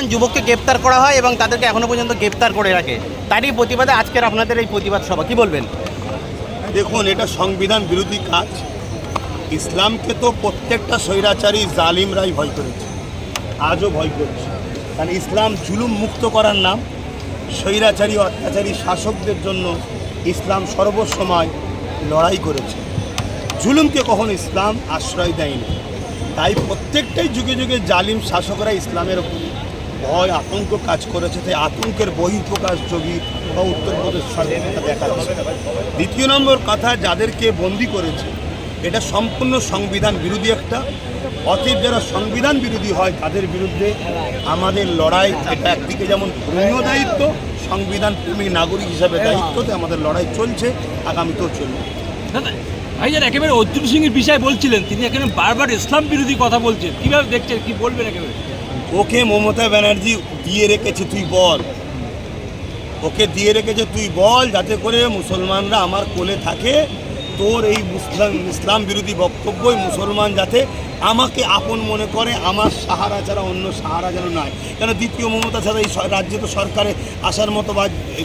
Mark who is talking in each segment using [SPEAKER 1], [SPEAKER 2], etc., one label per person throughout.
[SPEAKER 1] জন যুবককে গ্রেপ্তার করা হয় এবং তাদেরকে এখনও পর্যন্ত গ্রেপ্তার করে রাখে। তারই প্রতিবাদে আজকের আপনাদের এই প্রতিবাদ সভা। কি বলবেন?
[SPEAKER 2] দেখুন, এটা সংবিধান বিরোধী কাজ। ইসলামকে তো প্রত্যেকটা স্বৈরাচারী জালিমরাই ভয় করেছে। আজও ভয় করছে। কারণ ইসলাম জুলুম মুক্ত করার নাম, স্বৈরাচারী, অত্যাচারী শাসকদের জন্য ইসলাম সর্বসময় লড়াই করেছে। জুলুমকে কখনো ইসলাম আশ্রয় দেয়নি। তাই প্রত্যেকটাই যুগে যুগে জালিম শাসকরা ইসলামের উপর ভয়, আতঙ্ক কাজ করেছে, তাই আতঙ্কের বহিঃপ্রকাশ যোগী বা উত্তরপ্রদেশ সরকার দেখা দ্বিতীয় নম্বর কথা, যাদেরকে বন্দি করেছে, এটা সম্পূর্ণ সংবিধান বিরোধী একটা। অতএব যারা সংবিধান বিরোধী হয়, তাদের বিরুদ্ধে আমাদের লড়াই, এটা একদিকে যেমন ধর্মীয় দায়িত্ব, সংবিধান প্রেমী নাগরিক হিসাবে দায়িত্বতে আমাদের লড়াই চলছে, আগামীতেও চলবে।
[SPEAKER 3] ভাইজান একেবারে অর্জুন সিং এর বিষয়ে বলছিলেন, তিনি এখানে বারবার ইসলাম বিরোধী কথা বলছেন। কীভাবে দেখছেন, কি বলবেন একেবারে?
[SPEAKER 2] ওকে মমতা ব্যানার্জি দিয়ে রেখেছে, তুই বল। ওকে দিয়ে রেখেছে, তুই বল, যাতে করে মুসলমানরা আমার কোলে থাকে। তোর এই মুসলাম ইসলাম বিরোধী বক্তব্যই মুসলমান যাতে আমাকে আপন মনে করে, আমার সাহারা ছাড়া অন্য সাহারা যেন নয়। কেন দ্বিতীয় মমতা ছাড়া এই রাজ্যে তো সরকারে আসার মতো বা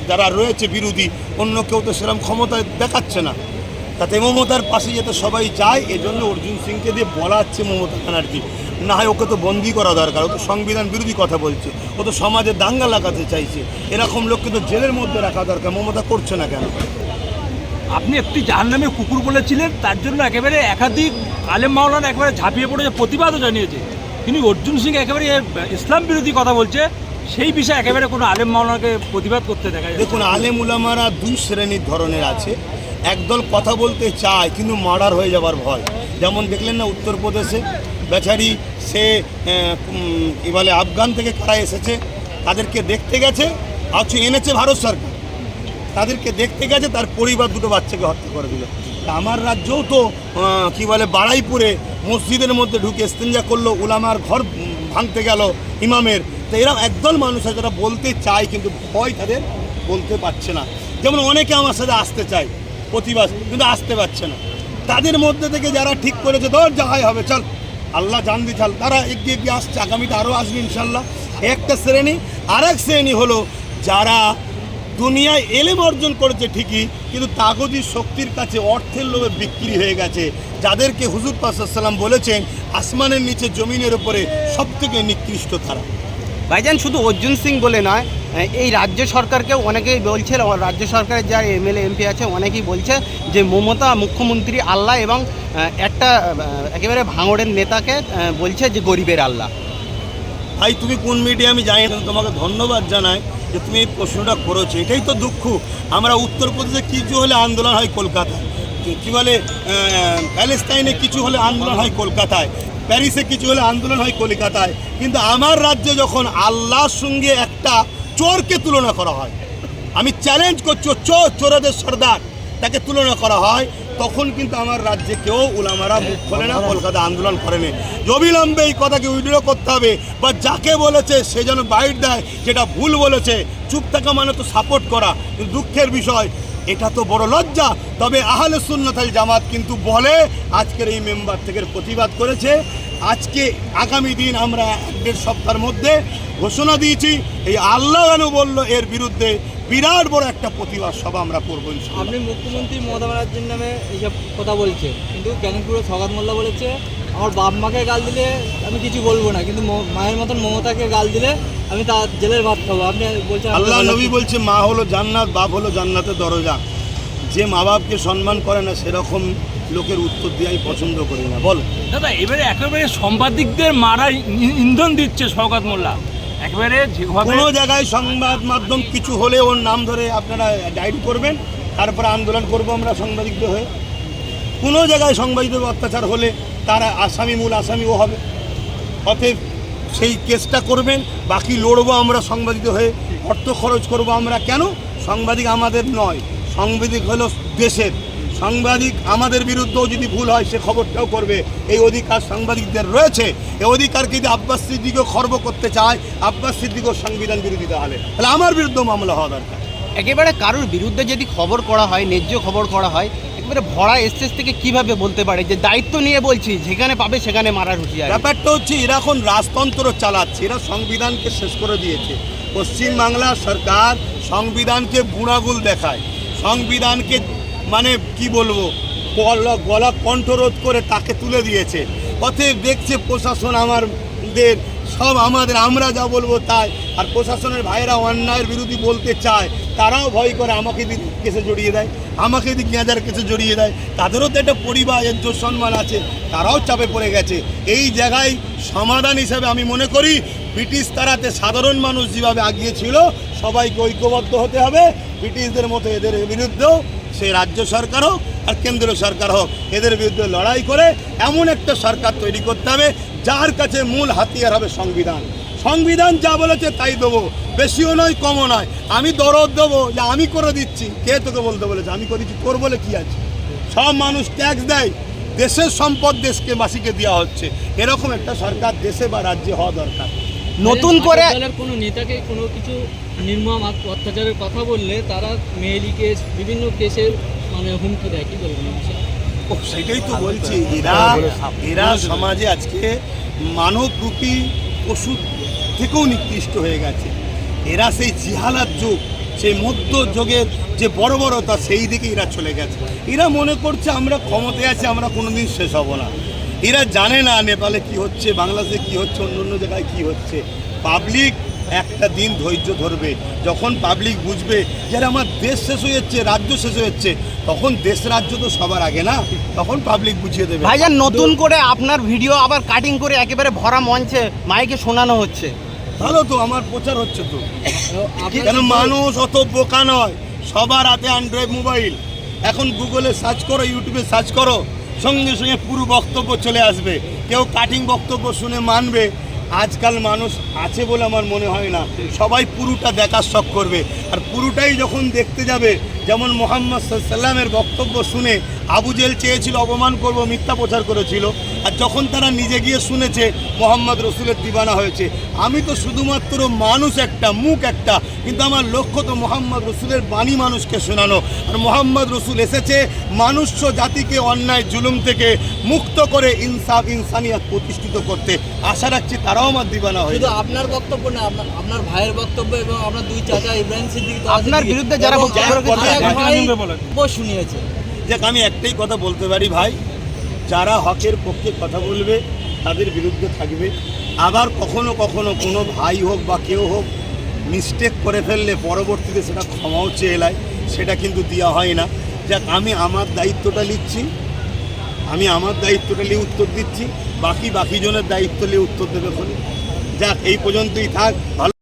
[SPEAKER 2] যারা রয়েছে বিরোধী, অন্য কেউ তো সেরকম ক্ষমতা দেখাচ্ছে না। তাতে মমতার পাশে যাতে সবাই যায় এজন্য অর্জুন সিংকে দিয়ে বলাচ্ছে মমতা ব্যানার্জি। না হয় ওকে তো বন্দি করা দরকার ও তো সংবিধান বিরোধী কথা বলছে ও তো সমাজে দাঙ্গা লাগাতে চাইছে এরকম লোককে তো জেলের মধ্যে রাখা দরকার মমতা করছে না কেন?
[SPEAKER 3] আপনি একটি জাহান নামে কুকুর বলেছিলেন তার জন্য একেবারে একাধিক আলেম মাওলানা একেবারে ঝাঁপিয়ে পড়ে যে প্রতিবাদও জানিয়েছে। কিন্তু অর্জুন সিং একেবারে ইসলাম বিরোধী কথা বলছে সেই বিষয়ে একেবারে কোনো আলেম মাওলানাকে প্রতিবাদ করতে দেখা যায়
[SPEAKER 2] দেখুন আলেম উলামারা দুই শ্রেণির ধরনের আছে একদল কথা বলতে চায় কিন্তু মার্ডার হয়ে যাবার ভয়। যেমন দেখলেন না উত্তরপ্রদেশে বেচারি, সে কি বলে, আফগান থেকে কারা এসেছে, তাদেরকে দেখতে গেছে আচ্ছা এনেছে ভারত সরকার। তাদেরকে দেখতে গেছে, তার পরিবার দুটো বাচ্চাকে হত্যা করে দিল। আমার রাজ্যও তো কি বলে বাড়াইপুরে মসজিদের মধ্যে ঢুকে ইস্তেঞ্জা করল, উলামার ঘর ভাঙতে গেল ইমামের। তো এরা একদল মানুষ আছে যারা বলতে চায়, কিন্তু ভয় তাদের বলতে পারছে না। যেমন অনেকে আমার সাথে আসতে চায়, প্রতিবাদ, কিন্তু আসতে পারছে না। তাদের মধ্যে থেকে যারা ঠিক করেছে, ধর যাহাই হবে, চল। আল্লাহ জান দি চাল তারা এগিয়ে এগিয়ে আসছে, আগামীতে আরও আসবে ইনশাল্লাহ। একটা শ্রেণি আর এক শ্রেণি হলো যারা দুনিয়ায় এলেম অর্জন করেছে ঠিকই, কিন্তু তাগজি শক্তির কাছে অর্থের লোভে বিক্রি হয়ে গেছে। যাদেরকে হুজুর পাসাল্লাম বলেছেন, আসমানের নিচে জমিনের উপরে সব থেকে নিকৃষ্ট তারা।
[SPEAKER 1] ভাইজান, শুধু অর্জুন সিং বলে নয় এই রাজ্য সরকারকেও অনেকেই বলছে, রাজ্য সরকারের যা এমএলএ, এমপি আছে, অনেকেই বলছে যে মমতা মুখ্যমন্ত্রী আল্লাহ এবং একটা একেবারে ভাঙড়ের নেতাকে বলছে যে গরিবের আল্লাহ।
[SPEAKER 2] ভাই, তুমি কোন মিডিয়া আমি জানি না তোমাকে ধন্যবাদ জানাই যে তুমি এই প্রশ্নটা করেছ। এটাই তো দুঃখ। আমরা উত্তরপ্রদেশে কিছু হলে আন্দোলন হয় কলকাতায়। কি- বলে প্যালেস্তাইনে কিছু হলে আন্দোলন হয় কলকাতায়। প্যারিসে কিছু হলে আন্দোলন হয় কলকাতায়। কিন্তু আমার রাজ্যে যখন আল্লাহর সঙ্গে একটা চোরকে তুলনা করা হয়। আমি চ্যালেঞ্জ করছি চোর, চোরাদের সর্দার। তাকে তুলনা করা হয়। তখন কিন্তু আমার রাজ্যে কেউ উলামারা মুখ খোলে না, কলকাতা আন্দোলন করেনি। অবিলম্বে এই কথাকে উইড্রো করতে হবে বা যাকে বলেছে সে যেন বাইট দেয় যেটা ভুল বলেছে। চুপ থাকা মানে তো সাপোর্ট করা। কিন্তু দুঃখের বিষয় এটা তো বড় লজ্জা। তবে আহলে সুন্নতাল জামাত কিন্তু বলে, আজকের এই মেম্বার থেকে প্রতিবাদ করেছে। আজকে আগামী দিন আমরা এক দেড় সপ্তাহের মধ্যে ঘোষণা দিয়েছি, এই আল্লাহ কেন বলল এর বিরুদ্ধে বিরাট বড় একটা প্রতিবাদ সভা আমরা করব
[SPEAKER 4] আপনি মুখ্যমন্ত্রী মমতা ব্যানার্জির নামে এইসব কথা বলছে কিন্তু জ্ঞানীপুরে সগাত মোল্লা বলেছে আমার বাপ মাকে গাল দিলে আমি কিছু বলব না কিন্তু মায়ের মতন মমতাকে গাল দিলে আমি তার জেলের ভাত খাব। আপনি বলছেন
[SPEAKER 2] আল্লাহ নবী বলছে মা হলো জান্নাত বাপ হলো জান্নাতের দরজা। যে মা বাপকে সম্মান করে না সেরকম লোকের উত্তর দিয়ে আমি পছন্দ করি না। বল।
[SPEAKER 3] দাদা এবারে একেবারে সাংবাদিকদের মারা ইন্ধন দিচ্ছে শওকাত মোল্লা। একেবারে
[SPEAKER 2] কোনো জায়গায় সংবাদ মাধ্যম কিছু হলে ওর নাম ধরে আপনারা ডায়েরি করবেন তারপরে আন্দোলন করব আমরা সাংবাদিকদের হয়ে। কোনো জায়গায় সাংবাদিকদের অত্যাচার হলে তারা আসামি মূল আসামি ও হবে। অতএব সেই কেসটা করবেন, বাকি লড়বো আমরা সাংবাদিক হয়ে, অর্থ খরচ করব আমরা কেন? সাংবাদিক আমাদের নয়, সাংবাদিক হলো দেশের। সাংবাদিক আমাদের বিরুদ্ধেও যদি ভুল হয়, সে খবরটাও করবে। এই অধিকার সাংবাদিকদের রয়েছে। এই অধিকার যদি আব্বাস সিদ্দিকও খর্ব করতে চায়, আব্বাস সিদ্দিকও সংবিধান বিরোধী তাহলে তাহলে আমার বিরুদ্ধেও মামলা হওয়া দরকার।
[SPEAKER 1] একেবারে কারোর বিরুদ্ধে যদি খবর করা হয়, ন্যায্য খবর করা হয় একেবারে ভরা স্টেজ থেকে কীভাবে বলতে পারে? যে দায়িত্ব নিয়ে বলছি, যেখানে পাবে সেখানে মারার হুঁশিয়ারি।
[SPEAKER 2] ব্যাপারটা হচ্ছে, এরা এখন রাজতন্ত্র চালাচ্ছে, এরা সংবিধানকে শেষ করে দিয়েছে। পশ্চিমবাংলা সরকার সংবিধানকে বুড়াগুল দেখায়। সংবিধানকে মানে কি বলব, গলা কণ্ঠরোধ করে তাকে তুলে দিয়েছে। অতএব দেখছে প্রশাসন আমাদের, সব আমাদের, আমরা যা বলব তাই। আর প্রশাসনের ভাইয়েরা অন্যায়ের বিরোধী বলতে চায়। তারাও ভয় করে আমাকে যদি কেসে জড়িয়ে দেয়, আমাকে যদি গেঁজার কেসে জড়িয়ে দেয়, তাদেরও তো একটা পরিবার ইজ্জত সম্মান আছে, তারাও চাপে পড়ে গেছে। এই জায়গায় সমাধান হিসেবে আমি মনে করি, ব্রিটিশ তারাতে সাধারণ মানুষ যেভাবে আগিয়েছিল সবাইকে ঐক্যবদ্ধ হতে হবে। ব্রিটিশদের মতো এদের বিরুদ্ধেও সে রাজ্য সরকার হোক আর কেন্দ্রীয় সরকার হোক, এদের বিরুদ্ধে লড়াই করে এমন একটা সরকার তৈরি করতে হবে, যার কাছে মূল হাতিয়ার হবে সংবিধান। সংবিধান যা বলেছে তাই দেবো। বেশিও নয় কমও নয়। আমি দরদ দেবো যে আমি করে দিচ্ছি। কে তোকে বলতে বলেছে? আমি করেছি তোর বলে কি আছে? সব মানুষ ট্যাক্স দেয়। দেশের সম্পদ দেশকে বাসীকে দেওয়া হচ্ছে। এরকম একটা সরকার দেশে বা রাজ্যে হওয়া দরকার।
[SPEAKER 1] নতুন করে
[SPEAKER 4] কোনো নেতাকে কোনো কিছু নির্মম অত্যাচারের কথা বললে তারা মেয়েলি কেস বিভিন্ন কেসের মানে হুমকি দেয়। কি বলবেন
[SPEAKER 2] ও, সেটাই তো বলছি। এরা এরা সমাজে আজকে মানবরূপী পশু থেকেও নিকৃষ্ট হয়ে গেছে। এরা সেই জিহালাত যুগ, সেই মধ্য যুগের যে বড় বড়তা সেই দিকে এরা চলে গেছে। এরা মনে করছে আমরা ক্ষমতায় আছি, আমরা কোনোদিন শেষ হব না। এরা জানে না নেপালে কি হচ্ছে, বাংলাদেশে কি হচ্ছে, অন্য অন্য জায়গায় কি হচ্ছে। পাবলিক একটা দিন ধৈর্য ধরবে। যখন পাবলিক বুঝবে যে আমার দেশ শেষ হয়ে যাচ্ছে, রাজ্য শেষ হয়ে যাচ্ছে, তখন দেশ রাজ্য তো সবার আগে না? তখন পাবলিক বুঝিয়ে দেবে।
[SPEAKER 1] ভাইজান, নতুন করে আপনার ভিডিও আবার কাটিং করে একেবারে ভরা মঞ্চে মাইকে শোনানো হচ্ছে।
[SPEAKER 2] ভালো তো আমার প্রচার হচ্ছে তো। কেন? মানুষ অত বোকা নয়। সবার হাতে অ্যান্ড্রয়েড মোবাইল এখন গুগলে সার্চ করো ইউটিউবে সার্চ করো সঙ্গে সঙ্গে পুরো বক্তব্য চলে আসবে। কেউ কাটিং বক্তব্য শুনে মানবে। আজকাল মানুষ আছে বলে আমার মনে হয় না। সবাই পুরোটা দেখার শখ করবে। আর পুরোটাই যখন দেখতে যাবে যেমন মোহাম্মদ সাল্লামের বক্তব্য শুনে আবু জেল চেয়েছিল অপমান করব মিথ্যা প্রচার করেছিল। আর যখন তারা নিজে গিয়ে শুনেছে মোহাম্মদ রসুলের দিবানা হয়েছে আমি তো শুধুমাত্র মানুষ একটা মুখ একটা কিন্তু আমার লক্ষ্য তো মোহাম্মদ রসুলের বাণী মানুষকে শোনানো। আর মোহাম্মদ রসুল এসেছে মানুষ্য জাতিকে অন্যায় জুলুম থেকে মুক্ত করে ইনসাফ ইনসানিয়াত প্রতিষ্ঠিত করতে। আশা রাখছি তারাও আমার দিবানা হয়ে
[SPEAKER 4] শুধু আপনার বক্তব্য না আপনার আপনার ভাইয়ের বক্তব্য এবং আপনার দুই চাচা ইব্রাহিম সিদ্দিকী তো
[SPEAKER 1] আপনার বিরুদ্ধে যারা
[SPEAKER 4] ভাই
[SPEAKER 2] দেখ আমি একটাই কথা বলতে পারি ভাই যারা হকের পক্ষে কথা বলবে তাদের বিরুদ্ধে থাকবে। আবার কখনো কখনো কোনো ভাই হোক বা কেউ হোক মিস্টেক করে ফেললে পরবর্তীতে সেটা ক্ষমাও চেয়ে এলায় সেটা কিন্তু দেওয়া হয় না। যাক আমি আমার দায়িত্বটা নিচ্ছি আমি আমার দায়িত্বটা নিয়ে উত্তর দিচ্ছি বাকি বাকি জনের দায়িত্ব নিয়ে উত্তর দেবে খনি যাক এই পর্যন্তই থাক ভালো